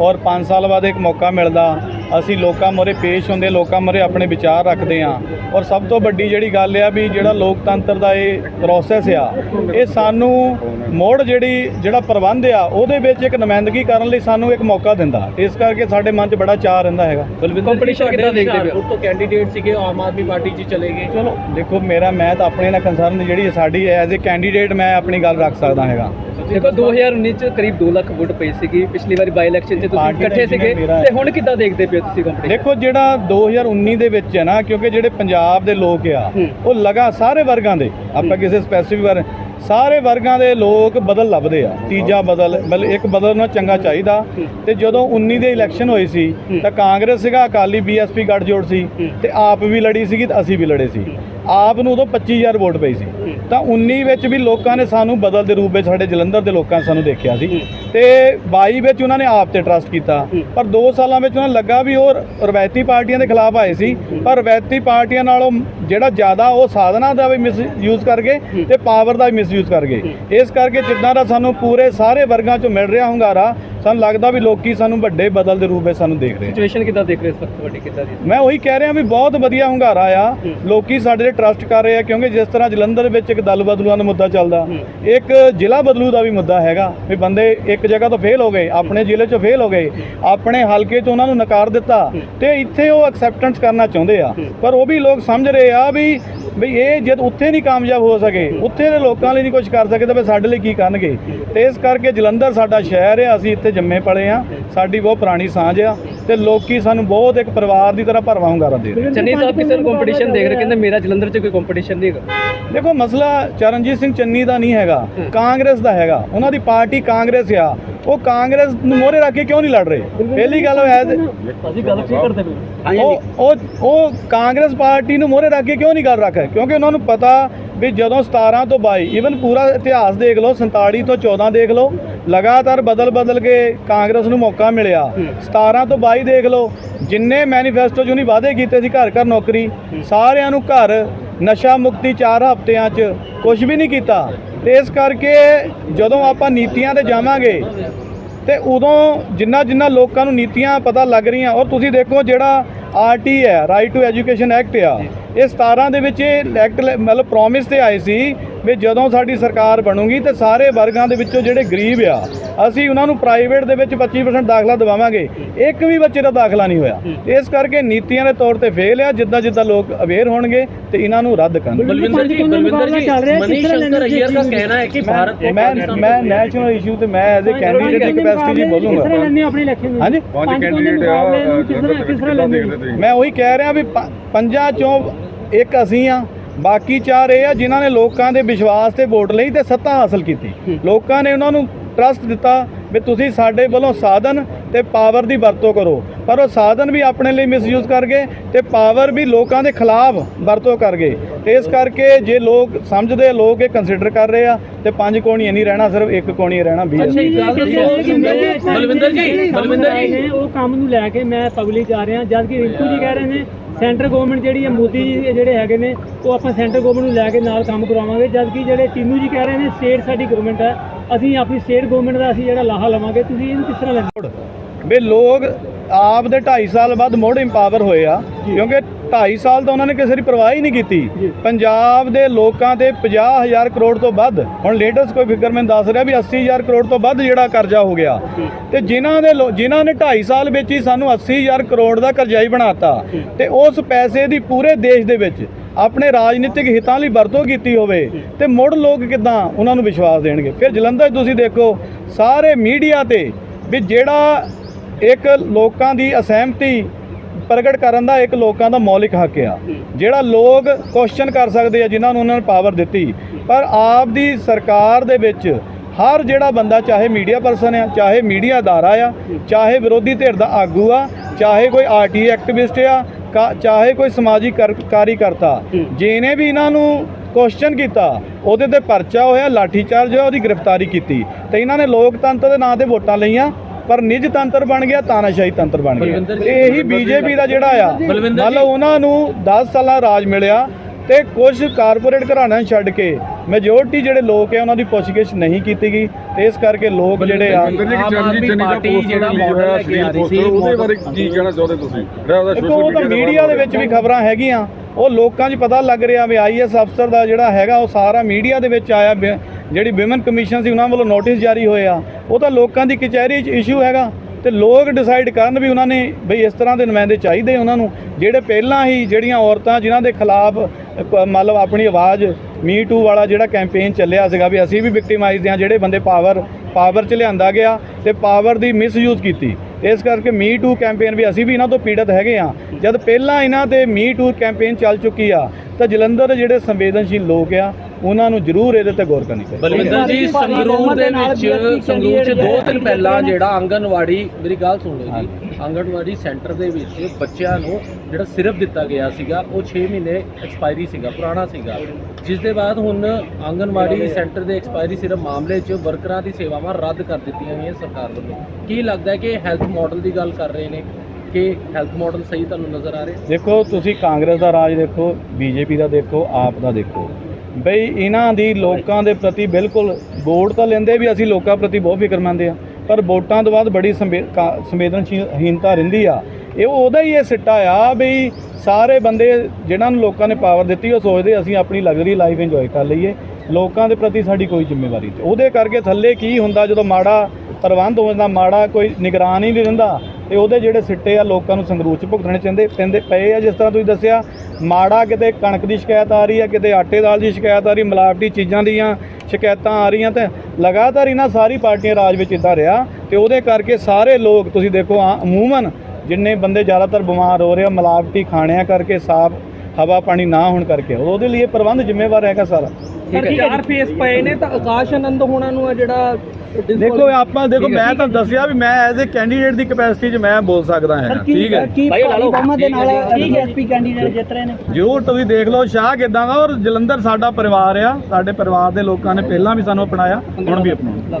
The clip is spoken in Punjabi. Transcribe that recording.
ਔਰ 5 ਸਾਲ ਬਾਅਦ ਇੱਕ ਮੌਕਾ ਮਿਲਦਾ ਅਸੀਂ ਲੋਕਾਂ ਮੋਰੇ ਪੇਸ਼ ਹੁੰਦੇ ਲੋਕਾਂ ਮੋਰੇ ਆਪਣੇ ਵਿਚਾਰ ਰੱਖਦੇ ਆ ਔਰ ਸਭ ਤੋਂ ਵੱਡੀ ਜਿਹੜੀ ਗੱਲ ਆ ਵੀ ਜਿਹੜਾ ਲੋਕਤੰਤਰ ਦਾ ਇਹ ਪ੍ਰੋਸੈਸ ਆ ਇਹ ਸਾਨੂੰ ਮੋੜ ਜਿਹੜੀ ਜਿਹੜਾ ਪ੍ਰਬੰਧ ਆ ਉਹਦੇ ਵਿੱਚ ਇੱਕ ਨੁਮਾਇੰਦਗੀ ਕਰਨ ਲਈ ਸਾਨੂੰ ਇੱਕ ਮੌਕਾ ਦਿੰਦਾ। ਇਸ ਕਰਕੇ ਸਾਡੇ ਮਨ 'ਚ ਬੜਾ ਚਾਅ ਰਹਿੰਦਾ ਹੈਗਾ। Competition ਕਿੱਦਾਂ ਦੇਖਦੇ ਹੋ? ਤੋਂ ਕੈਂਡੀਡੇਟ ਸੀਗੇ ਆਮ ਆਦਮੀ ਪਾਰਟੀ 'ਚ ਚਲੇ ਗਏ। ਚਲੋ ਦੇਖੋ ਮੇਰਾ ਮੈਂ ਤਾਂ ਆਪਣੇ ਨਾਲ ਕੰਸਰਨ ਜਿਹੜੀ ਸਾਡੀ ਐਜ਼ ਅ ਕੈਂਡੀਡੇਟ ਮੈਂ ਆਪਣੀ ਗੱਲ ਰੱਖ ਸਕਦਾ ਹੈਗਾ। ਦੇਖੋ 2019 ਚ ਕਰੀਬ 2 ਲੱਖ ਵੋਟ ਪਈ ਸੀਗੀ। ਪਿਛਲੀ ਵਾਰੀ ਬਾਈ ਇਲੈਕਸ਼ਨ ਚ ਤੁਸੀਂ ਇਕੱਠੇ ਸੀਗੇ। ਤੇ ਹੁਣ ਕਿੱਦਾਂ ਦੇਖਦੇ ਹੋ ਤੁਸੀਂ ਕੰਪੀਟੀਸ਼ਨ ਦੇਖੋ ਜਿਹੜਾ 2019 ਦੇ ਵਿੱਚ ਹੈ ਨਾ ਕਿਉਂਕਿ ਜਿਹੜੇ ਪੰਜਾਬ ਦੇ ਲੋਕ ਆ। ਉਹ ਲਗਾ ਸਾਰੇ ਵਰਗਾਂ ਦੇ। ਆਪਾਂ ਕਿਸੇ ਸਪੈਸੀਫਿਕ ਵਰ ਸਾਰੇ ਵਰਗਾਂ ਦੇ ਲੋਕ ਬਦਲ ਲੱਭਦੇ ਆ। ਤੀਜਾ ਬਦਲ ਮਤਲਬ ਇੱਕ ਬਦਲ ਨੂੰ ਚੰਗਾ ਚਾਹੀਦਾ। ਤੇ ਜਦੋਂ 19 ਦੇ ਇਲੈਕਸ਼ਨ ਹੋਏ ਸੀ। ਤਾਂ ਕਾਂਗਰਸ ਸੀਗਾ ਅਕਾਲੀ ਬੀਐਸਪੀ ਗੱਠਜੋੜ ਸੀ। ਤੇ ਆਪ ਵੀ ਲੜੀ ਸੀਗੀ ਤੇ ਅਸੀਂ ਵੀ ਲੜੇ ਸੀ। ਆਪ ਨੂੰ ਉਦੋਂ 25000 ਵੋਟ ਪਈ ਸੀ। ਤਾਂ 19 ਵਿੱਚ ਵੀ ਲੋਕਾਂ ਨੇ ਸਾਨੂੰ ਬਦਲ ਦੇ ਰੂਪ ਵਿੱਚ ਸਾਡੇ ਜਲੰਧਰ ਦੇ ਲੋਕਾਂ ਨੇ ਸਾਨੂੰ ਦੇਖਿਆ ਸੀ। ਤੇ 22 ਵਿੱਚ ਉਹਨਾਂ ਨੇ ਆਪ ਤੇ ਟਰਸਟ ਕੀਤਾ। ਪਰ 2 ਸਾਲਾਂ ਵਿੱਚ ਉਹਨਾਂ ਨੂੰ ਲੱਗਾ ਵੀ ਉਹ ਰਵਾਇਤੀ ਪਾਰਟੀਆਂ ਦੇ ਖਿਲਾਫ ਆਏ ਸੀ ਪਰ ਰਵਾਇਤੀ ਪਾਰਟੀਆਂ ਨਾਲੋਂ ਜਿਹੜਾ ਜ਼ਿਆਦਾ ਉਹ ਸਾਧਨਾ ਦਾ ਵੀ ਮਿਸਯੂਜ਼ ਕਰ ਗਏ। ਤੇ ਪਾਵਰ ਦਾ ਵੀ ਮਿਸਯੂਜ਼ ਕਰ ਗਏ ਇਸ ਕਰਕੇ ਜਿੱਦਾਂ ਦਾ ਸਾਨੂੰ ਪੂਰੇ ਸਾਰੇ ਵਰਗਾਂ ਚੋਂ ਮਿਲ ਰਿਹਾ ਹੁੰਗਾਰਾ ਸਾਨੂੰ ਲੱਗਦਾ ਵੀ ਲੋਕੀ ਸਾਨੂੰ ਵੱਡੇ ਬਦਲ ਦੇ ਰੂਪ ਵਿੱਚ ਸਾਨੂੰ ਦੇਖ ਰਹੇ ਸਿਚੁਏਸ਼ਨ ਕਿੱਦਾਂ ਦੇਖ ਰਹੇ ਹੋ ਇਸ ਵਕਤ ਵੱਡੀ ਕਿੱਦਾਂ ਦੀ ਮੈਂ ਉਹੀ ਕਹਿ ਰਿਹਾ ਵੀ ਬਹੁਤ ਵਧੀਆ ਹੁੰਗਾਰਾ ਆ ਹੂੰ। ਲੋਕੀ ਸਾਡੇ ਤੇ ਟਰਸਟ ਕਰ ਰਹੇ ਆ ਕਿਉਂਕਿ ਜਿਸ ਤਰ੍ਹਾਂ ਜਲੰਧਰ ਵਿੱਚ ਇੱਕ ਦਲ ਬਦਲੂਆਂ ਦਾ ਮੁੱਦਾ ਚੱਲਦਾ ਹੂੰ। ਇੱਕ ਜ਼ਿਲ੍ਹਾ ਬਦਲੂ ਦਾ ਵੀ ਮੁੱਦਾ ਹੈਗਾ ਵੀ ਬੰਦੇ ਇੱਕ ਜਗ੍ਹਾ ਤੋਂ ਫੇਲ ਹੋ ਗਏ ਆਪਣੇ ਜ਼ਿਲ੍ਹੇ 'ਚੋਂ ਫੇਲ ਹੋ ਗਏ ਆਪਣੇ ਹਲਕੇ 'ਚ ਉਹਨਾਂ ਨੂੰ ਨਕਾਰ ਦਿੱਤਾ ਹੂੰ। ਤੇ ਇੱਥੇ ਉਹ ਐਕਸੈਪਟੈਂਸ ਕਰਨਾ ਚਾਹੁੰਦੇ ਆ ਹੂੰ। ਪਰ ਉਹ ਵੀ ਲੋਕ ਸਮਝ ਰਹੇ ਆ ਵੀ ਵੀ ਇਹ ਜਦ ਉੱਥੇ ਨਹੀਂ ਕਾਮਯਾਬ ਹੋ ਸਕੇ ਉੱਥੇ ਦੇ ਲੋਕਾਂ ਲਈ ਨਹੀਂ ਕੁਝ ਕਰ ਸਕੇ ਤਾਂ ਫਿਰ ਸਾਡੇ ਲਈ ਕੀ ਕਰਨਗੇ? ਤੇ ਇਸ ਕਰਕੇ ਜਲੰਧਰ ਸਾਡਾ ਸ਼ਹਿਰ ਹੈ ਅਸੀਂ ਇੱਥੇ ਜੰਮੇ ਪਲੇ ਆ ਸਾਡੀ ਬਹੁਤ ਪੁਰਾਣੀ ਸਾਂਝ ਆ ਤੇ ਲੋਕੀ ਸਾਨੂੰ ਬਹੁਤ ਇੱਕ ਪਰਿਵਾਰ ਦੀ ਤਰ੍ਹਾਂ ਭਰਵਾਂ ਹੁੰਗਾਰਾ ਦੇ ਰਹੇ ਚੰਨੀ ਸਾਹਿਬ ਕਿਸੇ ਨੂੰ ਕੰਪੀਟੀਸ਼ਨ ਦੇਖ ਰਹੇ ਕਹਿੰਦੇ ਮੇਰਾ ਜਲੰਧਰ ਚ ਕੋਈ ਕੰਪੀਟੀਸ਼ਨ ਨਹੀਂ ਹੈਗਾ। ਦੇਖੋ ਮਸਲਾ ਚਰਨਜੀਤ ਸਿੰਘ ਚੰਨੀ ਦਾ ਨਹੀਂ ਹੈਗਾ। ਕਾਂਗਰਸ ਦਾ ਹੈਗਾ ਉਹਨਾਂ ਦੀ ਪਾਰਟੀ ਕਾਂਗਰਸ ਆ ਉਹ ਕਾਂਗਰਸ ਨੂੰ ਮੋਹਰੇ ਰੱਖ ਕੇ ਕਿਉਂ ਨਹੀਂ ਲੜ ਰਹੇ? ਪਹਿਲੀ ਗੱਲ ਹੈ ਅਸੀਂ ਗੱਲ ਠੀਕ ਕਰਦੇ ਪਏ ਉਹ ਉਹ ਉਹ ਕਾਂਗਰਸ ਪਾਰਟੀ ਨੂੰ ਮੋਹਰੇ ਰੱਖ ਕੇ ਕਿਉਂ ਨਹੀਂ ਗੱਲ ਰੱਖ ਰਹੇ? ਕਿਉਂਕਿ ਉਹਨਾਂ ਨੂੰ ਪਤਾ ਵੀ ਜਦੋਂ 17 ਤੋਂ 22 ਈਵਨ ਪੂਰਾ ਇਤਿਹਾਸ ਦੇਖ ਲਓ 47 ਤੋਂ 14 ਦੇਖ ਲਓ ਲਗਾਤਾਰ ਬਦਲ ਬਦਲ ਕੇ ਕਾਂਗਰਸ ਨੂੰ ਮੌਕਾ ਮਿਲਿਆ। ਹੂੰ। 17 ਤੋਂ 22 ਦੇਖ ਲਓ ਜਿੰਨੇ ਮੈਨੀਫੈਸਟੋ ਉਹਨੇ ਵਾਅਦੇ ਕੀਤੇ ਸੀ ਘਰ ਘਰ ਨੌਕਰੀ ਸਾਰਿਆਂ ਨੂੰ ਘਰ ਨਸ਼ਾ ਮੁਕਤੀ 4 ਹਫ਼ਤਿਆਂ 'ਚ ਕੁਝ ਵੀ ਨਹੀਂ ਕੀਤਾ। ਤੇ ਇਸ ਕਰਕੇ ਜਦੋਂ ਆਪਾਂ ਨੀਤੀਆਂ ਤੇ ਜਾਵਾਂਗੇ ਤੇ ਉਦੋਂ ਜਿੰਨਾ ਜਿੰਨਾ ਲੋਕਾਂ ਨੂੰ ਨੀਤੀਆਂ ਪਤਾ ਲੱਗ ਰਹੀਆਂ, ਔਰ ਤੁਸੀਂ ਦੇਖੋ ਜਿਹੜਾ ਆਰਟੀ ਹੈ ਰਾਈਟ ਟੂ ਐਜੂਕੇਸ਼ਨ ਐਕਟ ਆ, ਇਹ 17 ਦੇ ਵਿੱਚ ਇਹ ਐਕਟ ਮਤਲਬ ਪ੍ਰੋਮਿਸ ਤੇ ਆਏ ਸੀ ਵੀ ਜਦੋਂ ਸਾਡੀ ਸਰਕਾਰ ਬਣੂਗੀ ਤੇ ਸਾਰੇ ਵਰਗਾਂ ਦੇ ਵਿੱਚੋਂ ਜਿਹੜੇ ਗਰੀਬ ਆ ਅਸੀਂ ਉਹਨਾਂ ਨੂੰ ਪ੍ਰਾਈਵੇਟ ਦੇ ਵਿੱਚ 25% ਦਾਖਲਾ ਦਿਵਾਵਾਂਗੇ। ਇੱਕ ਵੀ ਬੱਚੇ ਦਾ ਦਾਖਲਾ ਨਹੀਂ ਹੋਇਆ। ਇਸ ਕਰਕੇ ਨੀਤੀਆਂ ਦੇ ਤੌਰ ਤੇ ਫੇਲ ਆ ਜਿੱਦਾਂ ਜਿੱਦਾਂ ਲੋਕ ਅਵੇਅਰ ਹੋਣਗੇ ਤੇ ਇਹਨਾਂ ਨੂੰ ਰੱਦ ਕਰਨ ਬਲਵਿੰਦਰ ਜੀ ਬਲਵਿੰਦਰ ਜੀ ਮਨੀਸ਼ ਸ਼ੰਕਰ ਕਿ ਮੈਂ ਮੈਂ ਨੈਸ਼ਨਲ ਇਸ਼ੂ ਤੇ ਮੈਂ ਐਜ਼ ਅ ਕੈਂਡੀਡੇਟ ਮੈਂ ਉਹੀ ਕਹਿ ਰਿਹਾ ਵੀ ਪੰਜਾਂ ਚੋਂ ਇੱਕ ਅਸੀਂ ਆ ਬਾਕੀ ਚਾਰ ਇਹ ਆ ਜਿਨ੍ਹਾਂ ਨੇ ਲੋਕਾਂ ਦੇ ਵਿਸ਼ਵਾਸ ਤੇ ਵੋਟ ਲਈ ਤੇ ਸੱਤਾ ਹਾਸਲ ਕੀਤੀ। ਲੋਕਾਂ ਨੇ ਉਹਨਾਂ ਨੂੰ ਟਰਸਟ ਦਿੱਤਾ ਵੀ ਤੁਸੀਂ ਸਾਡੇ ਵੱਲੋਂ ਸਾਧਨ ਤੇ ਪਾਵਰ ਦੀ ਵਰਤੋਂ ਕਰੋ। ਪਰ ਉਹ ਸਾਧਨ ਵੀ ਆਪਣੇ ਲਈ ਮਿਸਯੂਜ਼ ਕਰ ਗਏ ਤੇ ਪਾਵਰ ਵੀ ਲੋਕਾਂ ਦੇ ਖਿਲਾਫ ਵਰਤੋਂ ਕਰ ਗਏ। ਤੇ ਇਸ ਕਰਕੇ ਜੇ ਲੋਕ ਸਮਝਦੇ ਆ, ਲੋਕ ਇਹ ਕੰਸੀਡਰ ਕਰ ਰਹੇ ਆ ਤੇ ਪੰਜ ਕੋਣੀਆਂ ਨਹੀਂ ਰਹਿਣਾ ਸਿਰਫ ਇੱਕ ਕੋਣੀ ਰਹਿਣਾ ਵੀ ਬਲਵਿੰਦਰ ਜੀ ਬਲਵਿੰਦਰ ਜੀ ਨੇ ਉਹ ਕੰਮ ਨੂੰ ਲੈ ਕੇ ਮੈਂ ਪਬਲਿਕ ਆ ਰਿਹਾ ਜਦ ਕਿ ਰਿੰਕੂ ਜੀ ਕਹਿ ਰਹੇ ਨੇ ਸੈਂਟਰ ਗਵਰਨਮੈਂਟ ਜਿਹੜੀ ਹੈ ਮੋਦੀ ਜੀ ਜਿਹੜੇ ਹੈਗੇ ਨੇ ਉਹ ਆਪਾਂ ਸੈਂਟਰ ਗਵਰਨਮੈਂਟ ਨੂੰ ਲੈ ਕੇ ਨਾਲ ਕੰਮ ਕਰਵਾਵਾਂਗੇ ਜਦ ਕਿ ਜਿਹੜੇ ਟੀਨੂ ਜੀ ਕਹਿ ਰਹੇ ਨੇ ਸਟੇਟ ਸਾਡੀ ਗਵਰਨਮੈਂਟ ਹੈ ਅਸੀਂ ਆਪਣੀ ਸਟੇਟ ਗਵਰਨਮੈਂਟ ਦਾ ਅਸੀਂ ਜਿਹੜਾ ਲਾਹਾ ਲਵਾਂਗੇ ਤੁਸੀਂ ਇਹਨੂੰ ਕਿਸ ਤਰ੍ਹਾਂ ਲੈਂਦੇ? ਵੀ ਲੋਕ ਆਪ ਦੇ 2.5 ਸਾਲ ਬਾਅਦ ਮੋੜ ਇੰਪਾਵਰ ਹੋਏ ਆ ਕਿਉਂਕਿ 2.5 ਸਾਲ ਤਾਂ ਉਹਨਾਂ ਨੇ ਕਿਸੇ ਦੀ ਪਰਵਾਹ ਹੀ ਨਹੀਂ ਕੀਤੀ। ਪੰਜਾਬ ਦੇ ਲੋਕਾਂ ਤੇ 50000 ਕਰੋੜ ਤੋਂ ਵੱਧ ਹੁਣ ਲੇਟੈਸਟ ਕੋਈ ਫਿਗਰ ਮੈਨੂੰ ਦੱਸ ਰਿਹਾ ਵੀ 80000 ਕਰੋੜ ਤੋਂ ਵੱਧ ਜਿਹੜਾ ਕਰਜ਼ਾ ਹੋ ਗਿਆ। ਤੇ ਜਿਨ੍ਹਾਂ ਦੇ ਜਿਨ੍ਹਾਂ ਨੇ 2.5 ਸਾਲ ਵਿੱਚ ਹੀ ਸਾਨੂੰ 80000 ਕਰੋੜ ਦਾ ਕਰਜ਼ਾਈ ਬਣਾਤਾ। ਤੇ ਉਸ ਪੈਸੇ ਦੀ ਪੂਰੇ ਦੇਸ਼ ਦੇ ਵਿੱਚ ਆਪਣੇ ਰਾਜਨੀਤਿਕ ਹਿੱਤਾਂ ਲਈ ਵਰਤੋਂ ਕੀਤੀ ਹੋਵੇ ਤੇ ਮੁੜ ਲੋਕ ਕਿਦਾਂ ਉਹਨਾਂ ਨੂੰ ਵਿਸ਼ਵਾਸ ਦੇਣਗੇ? ਫਿਰ ਜਲੰਧਰ 'ਚ ਤੁਸੀਂ ਦੇਖੋ, ਸਾਰੇ ਮੀਡੀਆ ਤੇ ਵੀ ਜਿਹੜਾ ਇੱਕ ਲੋਕਾਂ ਦੀ ਅਸਹਿਮਤੀ ਪ੍ਰਗਟ ਕਰਨ ਦਾ ਇੱਕ ਲੋਕਾਂ ਦਾ ਮੌਲਿਕ ਹੱਕ ਆ। ਜਿਹੜਾ ਲੋਕ ਕੁਐਸਚਨ ਕਰ ਸਕਦੇ ਆ, ਜਿਨ੍ਹਾਂ ਨੂੰ ਉਹਨਾਂ ਨੇ ਪਾਵਰ ਦਿੱਤੀ। ਪਰ ਆਪ ਦੀ ਸਰਕਾਰ ਦੇ ਵਿੱਚ ਹਰ ਜਿਹੜਾ ਬੰਦਾ, ਚਾਹੇ ਮੀਡੀਆ ਪਰਸਨ ਆ, ਚਾਹੇ ਮੀਡੀਆ ਅਦਾਰਾ ਆ, ਚਾਹੇ ਵਿਰੋਧੀ ਧਿਰ ਦਾ ਆਗੂ ਆ, ਚਾਹੇ ਕੋਈ ਆਰਟੀ ਐਕਟਿਵਿਸਟ ਆ ਚਾਹੇ ਕੋਈ ਸਮਾਜਿਕ ਕਰ- ਕਾਰੀਕਰਤਾ ਜਿਹਨੇ ਵੀ ਇਹਨਾਂ ਨੂੰ ਕੁਐਸਚਨ ਕੀਤਾ ਉਹਦੇ ਤੇ ਪਰਚਾ ਹੋਇਆ ਲਾਠੀ ਚਾਰਜ ਹੋਇਆ ਉਹਦੀ ਗ੍ਰਿਫਤਾਰੀ ਕੀਤੀ। ਤੇ ਇਹਨਾਂ ਨੇ ਲੋਕਤੰਤਰ ਦੇ ਨਾਂ ਤੇ ਵੋਟਾਂ ਲਈਆਂ ਪਰ ਨਿਜ ਤੰਤਰ ਬਣ ਗਿਆ ਤਾਨਾਸ਼ਾਹੀ ਤੰਤਰ ਬਣ ਗਿਆ। ਇਹੀ ਬੀਜੇਪੀ ਦਾ ਜਿਹੜਾ ਆ ਲਓ ਉਹਨਾਂ ਨੂੰ 10 ਸਾਲਾਂ ਰਾਜ ਮਿਲਿਆ ਤੇ ਕੁਝ ਕਾਰਪੋਰੇਟ ਘਰਾਣਿਆਂ ਨੂੰ ਛੱਡ ਕੇ ਮੈਜੋਰਟੀ ਜਿਹੜੇ ਲੋਕ ਹੈ ਉਹਨਾਂ ਦੀ ਪੁੱਛਗਿੱਛ ਨਹੀਂ ਕੀਤੀ ਗਈ। ਤੇ ਇਸ ਕਰਕੇ ਲੋਕ ਜਿਹੜੇ ਆ ਜੀ, ਜਿਹੜਾ model ਲੈ ਕੇ ਆ ਰਹੀ ਸੀ, ਉਹਦੇ ਬਾਰੇ ਕੀ ਕਹਿਣਾ ਚਾਹੁੰਦੇ ਤੁਸੀਂ? ਜਿਹੜਾ ਉਹਦਾ ਦੇਖੋ social ਉਹ ਤਾਂ ਮੀਡੀਆ ਦੇ ਵਿੱਚ ਵੀ ਖਬਰਾਂ ਹੈਗੀਆਂ। ਉਹ ਲੋਕਾਂ 'ਚ ਪਤਾ ਲੱਗ ਰਿਹਾ ਵੀ ਆਈਐਸ ਅਫਸਰ ਦਾ ਜਿਹੜਾ ਹੈਗਾ ਉਹ ਸਾਰਾ ਮੀਡੀਆ ਦੇ ਵਿੱਚ ਆਇਆ। ਜਿਹੜੀ ਵਿਮਨ ਕਮਿਸ਼ਨ ਸੀ ਉਹਨਾਂ ਵੱਲੋਂ ਨੋਟਿਸ ਜਾਰੀ ਹੋਏ ਆ। ਉਹ ਤਾਂ ਲੋਕਾਂ ਦੀ ਕਚਹਿਰੀ 'ਚ ਇਸ਼ੂ ਹੈਗਾ। ਤੇ ਲੋਕ ਡਿਸਾਈਡ ਕਰਨ ਵੀ ਉਹਨਾਂ ਨੇ ਬਈ ਇਸ ਤਰ੍ਹਾਂ ਦੇ ਨੁਮਾਇੰਦੇ ਚਾਹੀਦੇ ਉਹਨਾਂ ਨੂੰ, ਜਿਹੜੇ ਪਹਿਲਾਂ ਹੀ ਜਿਹੜੀਆਂ ਔਰਤਾਂ ਜਿਨ੍ਹਾਂ ਦੇ ਖਿਲਾਫ ਮਤਲਬ ਆਪਣੀ ਆਵਾਜ਼ ਮੀ ਟੂ ਵਾਲਾ ਜਿਹੜਾ ਕੈਂਪੇਨ ਚੱਲਿਆ ਸੀਗਾ ਵੀ ਅਸੀਂ ਵੀ ਵਿਕਟਿਮਾਈਜ਼ਡ ਹਾਂ, ਜਿਹੜੇ ਬੰਦੇ ਪਾਵਰ ਪਾਵਰ 'ਚ ਲਿਆਂਦਾ ਗਿਆ ਤੇ ਪਾਵਰ ਦੀ ਮਿਸਯੂਜ਼ ਕੀਤੀ। ਇਸ ਕਰਕੇ ਮੀ ਟੂ ਕੈਂਪੇਨ ਵੀ ਅਸੀਂ ਵੀ ਇਹਨਾਂ ਤੋਂ ਪੀੜਤ ਹੈਗੇ ਆ ਜਦ ਪਹਿਲਾਂ ਇਹਨਾਂ ਤੇ ਮੀ ਟੂ ਕੈਂਪੇਨ ਚੱਲ ਚੁੱਕੀ ਆ, ਤਾਂ ਜਲੰਧਰ ਦੇ ਜਿਹੜੇ ਸੰਵੇਦਨਸ਼ੀਲ ਲੋਕ ਆ ਉਹਨਾਂ ਨੂੰ ਜ਼ਰੂਰ ਇਹਦੇ ਤੇ ਗੌਰ ਕਰਨੀ ਚਾਹੀਦੀ ਬਲਵਿੰਦਰ ਜੀ ਸੰਗਰੂਰ ਦੇ ਵਿੱਚ ਸੰਗਰੂਰ 'ਚ ਦੋ ਦਿਨ ਪਹਿਲਾਂ ਜਿਹੜਾ ਆਂਗਨਵਾੜੀ ਮੇਰੀ ਗੱਲ ਸੁਣ ਲਓ ਜੀ ਆਂਗਨਵਾੜੀ ਸੈਂਟਰ ਦੇ ਵਿੱਚ ਬੱਚਿਆਂ ਨੂੰ ਜਿਹੜਾ ਸਿਰਪ ਦਿੱਤਾ ਗਿਆ ਸੀਗਾ ਉਹ 6 ਮਹੀਨੇ ਐਕਸਪਾਇਰੀ ਸੀਗਾ ਪੁਰਾਣਾ ਸੀਗਾ। ਜਿਸ ਦੇ ਬਾਅਦ ਹੁਣ ਆਂਗਨਵਾੜੀ ਸੈਂਟਰ ਦੇ ਐਕਸਪਾਇਰੀ ਸਿਰਪ ਮਾਮਲੇ 'ਚ ਵਰਕਰਾਂ ਦੀ ਸੇਵਾਵਾਂ ਰੱਦ ਕਰ ਦਿੱਤੀਆਂ ਗਈਆਂ ਸਰਕਾਰ ਵੱਲੋਂ। ਕੀ ਲੱਗਦਾ ਹੈ ਕਿ ਹੈਲਥ ਮਾਡਲ ਦੀ ਗੱਲ ਕਰ ਰਹੇ ਨੇ? ਕਿ ਹੈਲਥ ਮਾਡਲ ਸਹੀ ਤੁਹਾਨੂੰ ਨਜ਼ਰ ਆ ਰਿਹਾ? ਦੇਖੋ ਤੁਸੀਂ ਕਾਂਗਰਸ ਦਾ ਰਾਜ ਦੇਖੋ ਬੀਜੇਪੀ ਦਾ ਦੇਖੋ ਆਪ ਦਾ ਦੇਖੋ। ਬਈ ਇਹਨਾਂ ਦੀ ਲੋਕਾਂ ਦੇ ਪ੍ਰਤੀ ਬਿਲਕੁਲ ਵੋਟ ਤਾਂ ਲੈਂਦੇ ਵੀ ਅਸੀਂ ਲੋਕਾਂ ਪ੍ਰਤੀ ਬਹੁਤ ਫਿਕਰਮੰਦ ਆ ਪਰ ਵੋਟਾਂ ਤੋਂ ਬਾਅਦ ਬੜੀ ਸੰਵੇ- ਕਾ- ਸੰਵੇਦਨਸ਼ੀਲਹੀਨਤਾ ਰਹਿੰਦੀ ਆ। ਇਹ ਉਹਦਾ ਹੀ ਇਹ ਸਿੱਟਾ ਆ ਬਈ ਸਾਰੇ ਬੰਦੇ ਜਿਹਨਾਂ ਨੂੰ ਲੋਕਾਂ ਨੇ ਪਾਵਰ ਦਿੱਤੀ, ਉਹ ਸੋਚਦੇ ਅਸੀਂ ਆਪਣੀ ਲਗਜ਼ਰੀ ਲਾਈਫ ਇੰਜੋਏ ਕਰ ਲਈਏ। ਲੋਕਾਂ ਦੇ ਪ੍ਰਤੀ ਸਾਡੀ ਕੋਈ ਜ਼ਿੰਮੇਵਾਰੀ ਨਹੀਂ। ਉਹਦੇ ਕਰਕੇ ਥੱਲੇ ਕੀ ਹੁੰਦਾ, ਜਦੋਂ ਮਾੜਾ ਪ੍ਰਬੰਧ ਹੋ ਜਾਂਦਾ ਮਾੜਾ ਕੋਈ ਨਿਗਰਾਨ ਹੀ ਨਹੀਂ ਰਹਿੰਦਾ, ਤੇ ਉਹਦੇ ਜਿਹੜੇ ਸਿੱਟੇ ਆ ਲੋਕਾਂ ਨੂੰ ਸੰਗਰੂਰ ਚ ਭੁਗਤਣੇ ਚਾਹੁੰਦੇ, ਪੈਂਦੇ ਪਏ ਆ, ਜਿਸ ਤਰ੍ਹਾਂ ਤੁਸੀਂ ਦੱਸਿਆ, ਮਾੜਾ ਕਿਤੇ ਕਣਕ ਦੀ ਸ਼ਿਕਾਇਤ ਆ ਰਹੀ ਆ, ਕਿਤੇ ਆਟੇ ਦਾਲ ਦੀ ਸ਼ਿਕਾਇਤ ਆ ਰਹੀ, ਮਿਲਾਵਟੀ ਚੀਜ਼ਾਂ ਦੀਆਂ ਸ਼ਿਕਾਇਤਾਂ ਆ ਰਹੀਆਂ, ਤੇ ਲਗਾਤਾਰ ਇਹਨਾਂ ਸਾਰੀ ਪਾਰਟੀਆਂ ਰਾਜ ਵਿੱਚ ਇਦਾਂ ਰਿਹਾ, ਤੇ ਉਹਦੇ ਕਰਕੇ ਸਾਰੇ ਲੋਕ, ਤੁਸੀਂ ਦੇਖੋ, ਆ, ਅਮੂਮਨ ਜਿੰਨੇ ਬੰਦੇ ਜ਼ਿਆਦਾਤਰ ਬਿਮਾਰ ਹੋ ਰਹੇ ਆ, ਮਿਲਾਵਟੀ ਖਾਣਿਆਂ ਕਰਕੇ ਸਾਫ਼ ਹਵਾ ਪਾਣੀ ਨਾ ਹੋਣ ਕਰਕੇ। ਉਹਦੇ ਲਈ ਇਹ ਪ੍ਰਬੰਧ ਜ਼ਿੰਮੇਵਾਰ ਹੈਗਾ ਸਾਰਾ। ਸਰ ਚਾਰ ਫੇਸ ਪਏ ਨੇ ਤਾਂ ਆਕਾਸ਼ ਆਨੰਦ ਹੋਣਾ ਨੂੰ ਆ ਜਿਹੜਾ ਦੇਖੋ ਆਪਾਂ ਦੇਖੋ ਮੈਂ ਤਾਂ ਦੱਸਿਆ ਵੀ ਮੈਂ ਐਜ਼ ਅ ਕੈਂਡੀਡੇਟ ਦੀ ਕੈਪੈਸਿਟੀ 'ਚ ਮੈਂ ਬੋਲ ਸਕਦਾ ਹਾਂ। ਠੀਕ ਹੈ। ਕੀ ਬਾਮਾ ਦੇ ਨਾਲ ਐਸਪੀ ਕੈਂਡੀਡੇਟ ਜਿੱਤ ਰਹੇ ਨੇ। ਜ਼ਰੂਰ ਤੁਸੀਂ ਦੇਖ ਲਓ ਸ਼ਾਹ ਕਿਦਾਂ ਦਾ ਔਰ ਜਲੰਧਰ ਸਾਡਾ ਪਰਿਵਾਰ ਆ। ਸਾਡੇ ਪਰਿਵਾਰ ਦੇ ਲੋਕਾਂ ਨੇ ਪਹਿਲਾਂ ਵੀ ਸਾਨੂੰ ਅਪਣਾਇਆ ਹੁਣ ਵੀ ਅਪਣਾਉਣਾ।